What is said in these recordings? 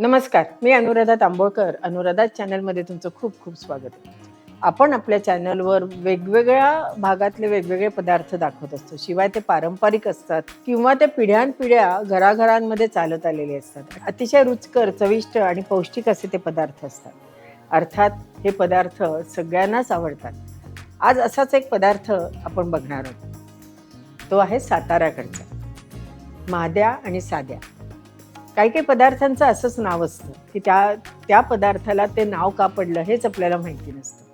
नमस्कार मी अनुराधा तांबोळकर. अनुराधा चॅनलमध्ये तुमचं खूप खूप स्वागत आहे. आपण आपल्या चॅनलवर वेगवेगळ्या भागातले वेगवेगळे पदार्थ दाखवत असतो. शिवाय ते पारंपरिक असतात किंवा ते पिढ्यानपिढ्या घराघरांमध्ये चालत आलेले असतात. अतिशय रुचकर चविष्ट आणि पौष्टिक असे ते पदार्थ असतात. अर्थात हे पदार्थ सगळ्यांनाच आवडतात. आज असाच एक पदार्थ आपण बघणार आहोत. तो आहे साताऱ्याकडचा. माद्या आणि साद्या. काही काही पदार्थांचं असंच नाव असतं की त्या त्या पदार्थाला ते नाव का पडलं हेच आपल्याला माहिती नसतं.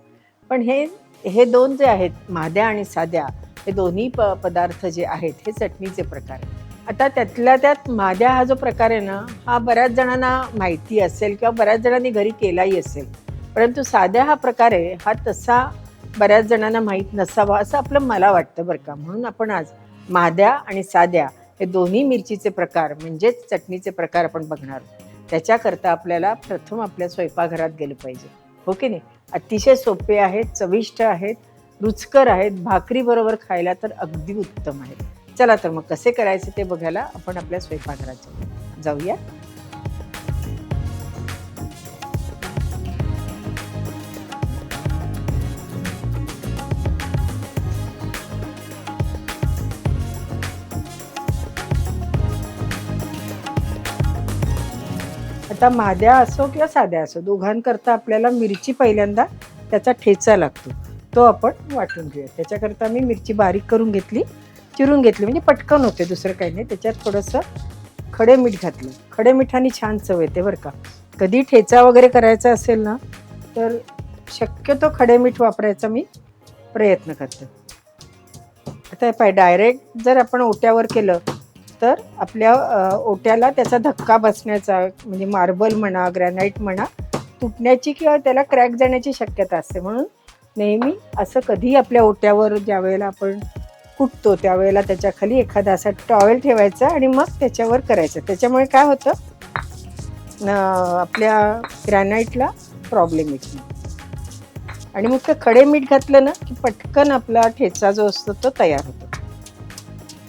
पण हे हे दोन जे आहेत माद्या आणि साध्या हे दोन्ही प पदार्थ जे आहेत हे चटणीचे प्रकार आहेत. आता त्यातल्या त्यात माद्या हा जो प्रकार आहे ना हा बऱ्याच जणांना माहिती असेल किंवा बऱ्याच जणांनी घरी केलाही असेल. परंतु साध्या हा प्रकार आहे हा तसा बऱ्याच जणांना माहीत नसावा असं आपलं मला वाटतं बरं का. म्हणून आपण आज माद्या आणि साध्या हे दोन्ही मिरचीचे प्रकार म्हणजेच चटणीचे प्रकार आपण बघणार त्याच्याकरता आपल्याला प्रथम आपल्या स्वयंपाकघरात गेलं पाहिजे. हो की नाही? अतिशय सोपे आहेत चविष्ट आहेत रुचकर आहेत भाकरी बरोबर खायला तर अगदी उत्तम आहेत. चला तर मग कसे करायचे ते बघायला आपण आपल्या स्वयंपाकघरात जाऊ. जाऊया. आता माद्या असो किंवा साध्या असो दोघांकरता आपल्याला मिरची पहिल्यांदा त्याचा ठेचा लागतो. तो आपण वाटून घेऊया. त्याच्याकरता मी मिरची बारीक करून घेतली चिरून घेतली. म्हणजे पटकन होते दुसरं काही नाही. त्याच्यात थोडंसं खडे मीठ घातलं. खडे मिठाने छान चव येते बरं का. कधी ठेचा वगैरे करायचा असेल ना तर शक्यतो खडे मीठ वापरायचा मी प्रयत्न करते. आता हे पाय डायरेक्ट जर आपण ओट्यावर केलं तर आपल्या ओट्याला त्याचा धक्का बसण्याचा म्हणजे मार्बल म्हणा ग्रॅनाईट म्हणा तुटण्याची किंवा त्याला क्रॅक जाण्याची शक्यता असते. म्हणून नेहमी असं कधी आपल्या ओट्यावर ज्या वेळेला आपण कुटतो त्यावेळेला त्याच्याखाली एखादा असा टॉवेल ठेवायचा आणि मग त्याच्यावर करायचं. त्याच्यामुळे काय होतं? आपल्या ग्रॅनाईटला प्रॉब्लेम येत नाही. आणि मग ते खडे मीठ घातलं ना की पटकन आपला ठेचा जो असतो तो तयार होतो.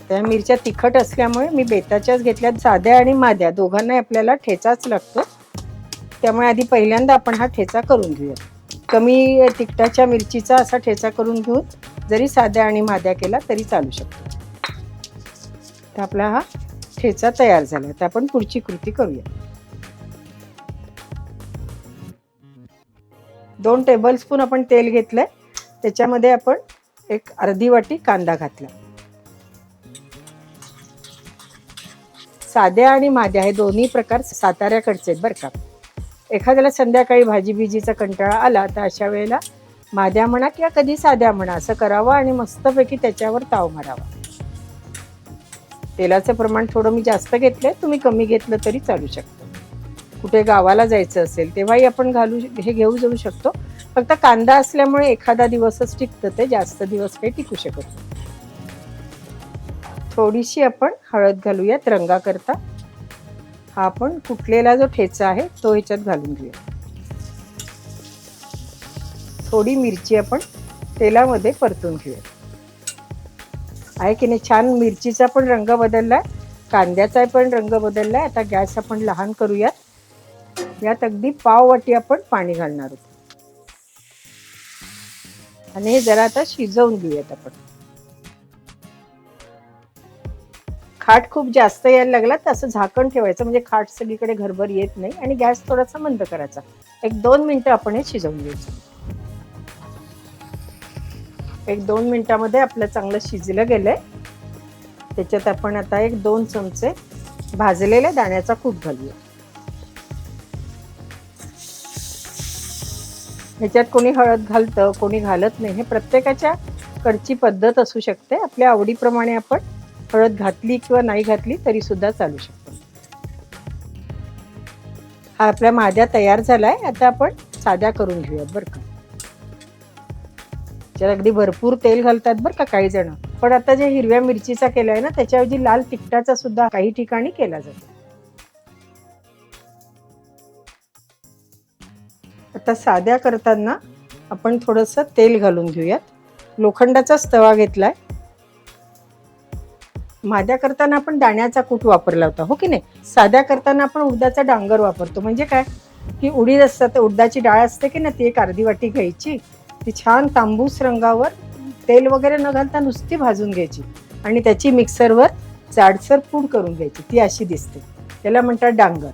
त्या मिरच्या तिखट असल्यामुळे मी बेताच्याच घेतल्या. साध्या आणि माद्या दोघांनाही आपल्याला ठेचाच लागतो. त्यामुळे आधी पहिल्यांदा आपण हा ठेचा करून घेऊया. कमी तिखटाच्या मिरचीचा असा ठेचा करून घेऊन जरी साध्या आणि माद्या केला तरी चालू शकतो. तर आपला हा ठेचा तयार झाला. तर आपण पुढची कृती करूया. दोन टेबलस्पून आपण तेल घेतलंय. त्याच्यामध्ये आपण एक अर्धी वाटी कांदा घातला. साध्या आणि माद्या हे दोन्ही प्रकार साताऱ्याकडचे आहेत बरं का. एखाद्याला संध्याकाळी भाजी बिजीचा कंटाळा आला तर अशा वेळेला माद्या म्हणा किंवा कधी साध्या म्हणा असं करावं आणि मस्तपैकी त्याच्यावर ताव मारावा. तेलाचं प्रमाण थोडं मी जास्त घेतलंय तुम्ही कमी घेतलं तरी चालू शकतं. कुठे गावाला जायचं असेल तेव्हाही आपण घालू हे घेऊ जाऊ शकतो. फक्त कांदा असल्यामुळे एखादा दिवसच टिकतं ते जास्त दिवस काही टिकू शकत नाही. थोडीशी आपण हळद घालूयात रंगाकरता. हा आपण कुटलेला जो ठेचा आहे तो ह्याच्यात घालून घेऊया. थोडी मिरची आपण तेलामध्ये परतून घेऊया आहे की नाही? छान मिरचीचा पण रंग बदललाय कांद्याचा पण रंग बदललाय. आता गॅस आपण लहान करूयात. यात अगदी पाव वाटी आपण पाणी घालणार आहोत. आणि हे जरा आता शिजवून घेऊयात आपण. खाट खूप जास्त यायला लागला तर असं झाकण ठेवायचं म्हणजे खाट सगळीकडे घरभर येत नाही आणि गॅस थोडासा मंद करायचा. एक दोन मिनिटं आपण हे शिजवून घ्यायचं. एक दोन मिनिटामध्ये आपलं चांगलं शिजलं गेलंय. त्याच्यात आपण आता एक दोन चमचे भाजलेल्या दाण्याचा कूट घालूया. ह्याच्यात कोणी हळद घालतं कोणी घालत नाही. हे प्रत्येकाच्या कडची पद्धत असू शकते. आपल्या आवडीप्रमाणे आपण हळद घातली किंवा नाही घातली तरी सुद्धा चालू शकतो. हा आपल्या माद्या तयार झालाय. आता आपण साध्या करून घेऊयात बरं का. त्याच्यात अगदी भरपूर तेल घालतात बरं का काही जण. पण आता जे हिरव्या मिरचीचा केलाय ना त्याच्याऐवजी लाल तिखटाचा सुद्धा काही ठिकाणी केला जातो. आता साध्या करताना आपण थोडंसं तेल घालून घेऊयात. लोखंडाचाच तवा घेतलाय. माद्या करताना आपण दाण्याचा कूट वापरला होता हो की नाही? साध्या करताना आपण उडदाचा डांगर वापरतो. म्हणजे काय? की उडीद असतात तर उडदाची डाळ असते की ना ती एक अर्धी वाटी घ्यायची ती छान तांबूस रंगावर तेल वगैरे न घालता नुसती भाजून घ्यायची आणि त्याची मिक्सरवर जाडसर पूड करून घ्यायची ती अशी दिसते. त्याला म्हणतात डांगर.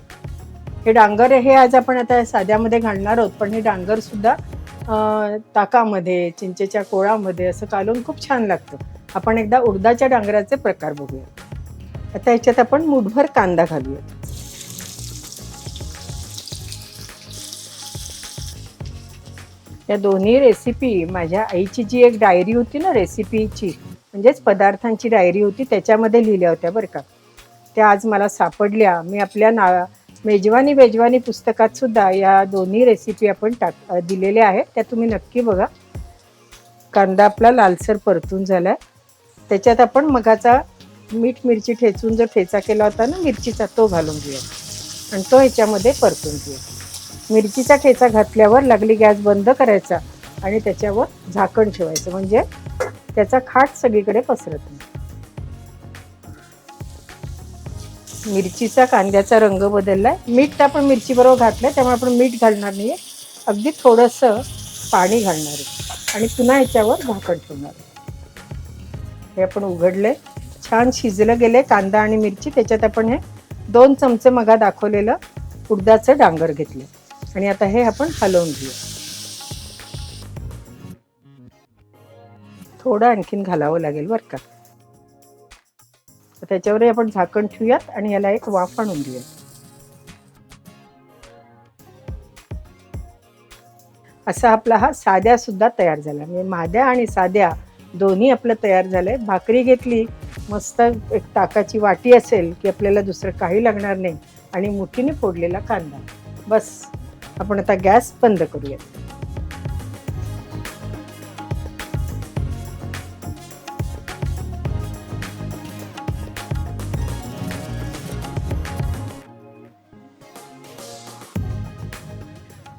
हे डांगर हे आज आपण आता साध्यामध्ये घालणार आहोत पण हे डांगरसुद्धा ताकामध्ये चिंचेच्या कोळामध्ये असं कालून खूप छान लागतं. आपण एकदा उडदाच्या डांगराचे प्रकार बघूया. आता याच्यात आपण मुठभर कांदा घालूया या दोन्ही रेसिपी माझ्या आईची जी एक डायरी होती ना रेसिपीची म्हणजेच पदार्थांची डायरी होती त्याच्यामध्ये लिहिल्या होत्या बरं का. त्या आज मला सापडल्या. मी आपल्या ना मेजवानी बेजवानी पुस्तकात सुद्धा या दोन्ही रेसिपी आपण टाक दिलेल्या आहेत. त्या तुम्ही नक्की बघा. कांदा आपला लालसर परतून झाला आहे त्याच्यात आपण मगाचा मीठ मिरची ठेचून जो ठेचा केला होता ना मिरचीचा तो घालून घेऊया. आणि तो ह्याच्यामध्ये परतून घेऊया. मिरचीचा ठेचा घातल्यावर लागली गॅस बंद करायचा आणि त्याच्यावर झाकण ठेवायचं. म्हणजे त्याचा खाट सगळीकडे पसरत नाही. मिरचीचा कांद्याचा रंग बदललाय. मीठ तर आपण मिरचीबरोबर घातलं आहे त्यामुळे आपण मीठ घालणार नाही अगदी थोडंसं पाणी घालणार आहे. आणि पुन्हा ह्याच्यावर झाकण ठेवणार आहे. हे आपण उघडले. छान शिजलं गेले कांदा आणि मिरची. त्याच्यात आपण हे दोन चमचे मगा दाखवलेलं उडदाचं डांगर घेतले. आणि आता हे आपण हलवून घेऊया. थोडं आणखीन घालावं लागेल बरं का. त्याच्यावरही आपण झाकण ठेवूयात आणि याला एक वाफ आणून देऊयात असा आपला हा साध्या सुद्धा तयार झाला. म्हणजे माद्या आणि साध्या दोन्ही आपलं तयार झालंय. भाकरी घेतली मस्त एक ताकाची वाटी असेल की आपल्याला दुसरं काही लागणार नाही आणि मुठीने फोडलेला कांदा. बस आपण आता गॅस बंद करूया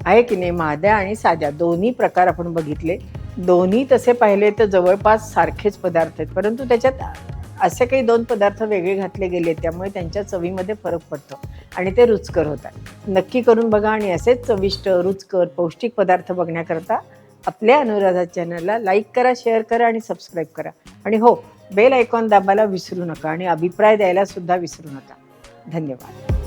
आहे की नाही माद्या आणि साध्या दोन्ही प्रकार आपण बघितले. दोन्ही तसे पाहिले तर जवळपास सारखेच पदार्थ आहेत. परंतु त्याच्यात असे काही दोन पदार्थ वेगळे घातले गेले त्यामुळे त्यांच्या चवीमध्ये फरक पडतो आणि ते रुचकर होतात. नक्की करून बघा आणि असेच चविष्ट रुचकर पौष्टिक पदार्थ बघण्याकरता आपल्या अनुराधा चॅनलला लाईक करा शेअर करा आणि सबस्क्राईब करा. आणि हो बेल आयकॉन दाबायला विसरू नका आणि अभिप्राय द्यायला सुद्धा विसरू नका. धन्यवाद.